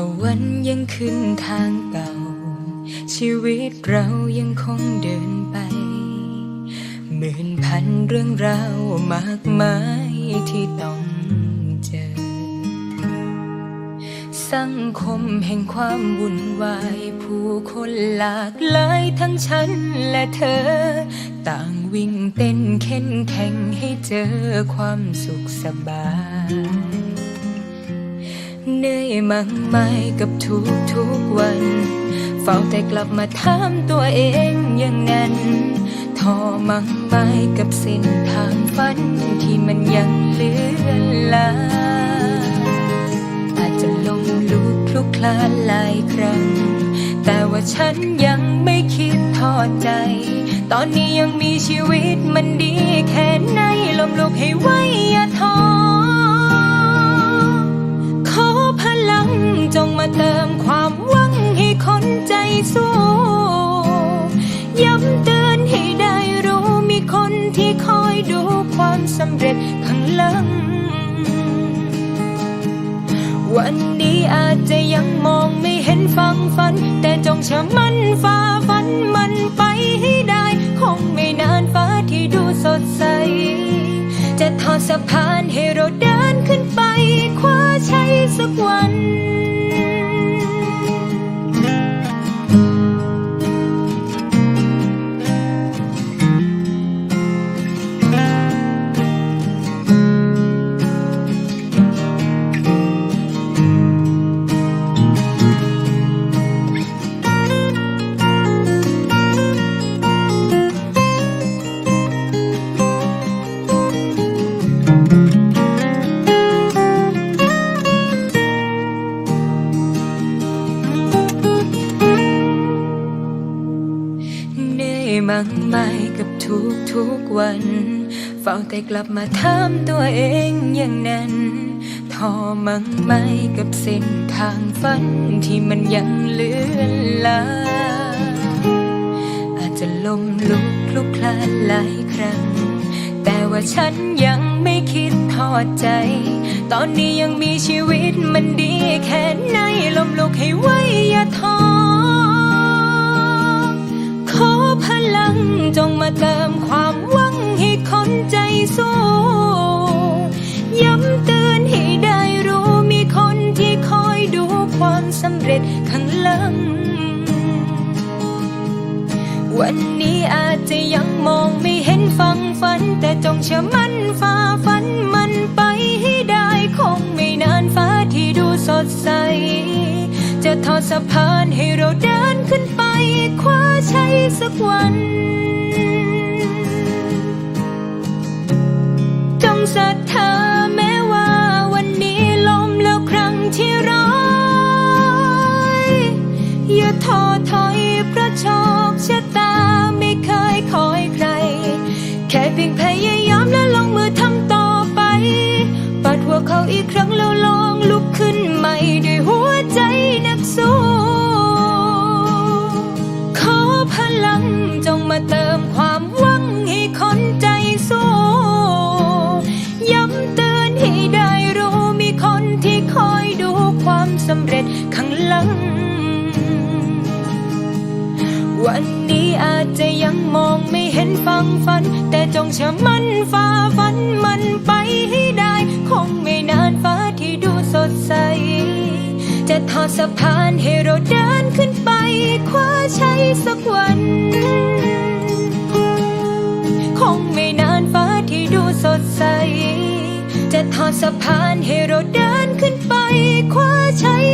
ะวันยังขึ้นทางเก่า ชีวิตเรายังคงเดินไปหมื่นพันเรื่องราวมากมายที่ต้องเจอ สังคมแห่งความวุ่นวาย ผู้คนหลากหลายทั้งฉันและเธอ ต่างวิ่งเต้นเข็นแข่งให้เจอความสุขสบาย มากมายกับทุกทุกวัน เฝ้าแต่กลับมาถามตัวเองอย่างนั้นทอมังไปกับเส้นทางฝันที่มันยังเลือนลางอาจจะลงลุกคลุกคลานหลายครั้ง แต่ว่าฉันยังไม่คิดท้อใจ ตอนนี้ยังมีชีวิตมันดีแค่ไหนลมลุกให้ไว้ำเร็จข้างหลัง วันนี้อาจจะยังมองไม่เห็นฟังฝัน แต่จงเชื่อมันฝ่าฟันมันไปให้ได้ คงไม่นานฟ้าที่ดูสดใส จะทอดสะพานให้เราเดินขึ้นไป คว้าชัยสักวัน นื่อยมากมายกับทุกทุกวัน เฝ้าแต่กลับมาถามตัวเองอย่างนั้นทอมังไม่กับเส้นทางฝันที่มันยังเลือนลางอาจจะล้มลุกคลุกคลานหลายครั้ง แต่ว่าฉันยังไม่คิดทอดใจ ตอนนี้ยังมีชีวิตมันดีแค่ไหนลมลุกให้ไว้อย่าท้อำเร็จข้างหลัง วันนี้อาจจะยังมองไม่เห็นฟังฝัน แต่จงเชื่อมันฝ่าฟันมันไปให้ได้คงไม่นานฟ้าที่ดูสดใส จะทอดสะพานให้เราเดินขึ้นไปคว้าชัยสักวันจงศรัทธาแม้ว่า ข้งหลังวันนี้อาจจะยังมองไม่เห็นฟังฝัน แต่จงเชื่อมันฝ่าฟันมันไปให้ได้ คงไม่นานฟ้าที่ดูสดใส จะทอดสะพานให้เราเดินขึ้นไป คว้าชัยสักวันคงไม่นานฟ้าที่ดูสดใส จะทอดสะพานให้เราเดินขึ้นไป คว้าชัย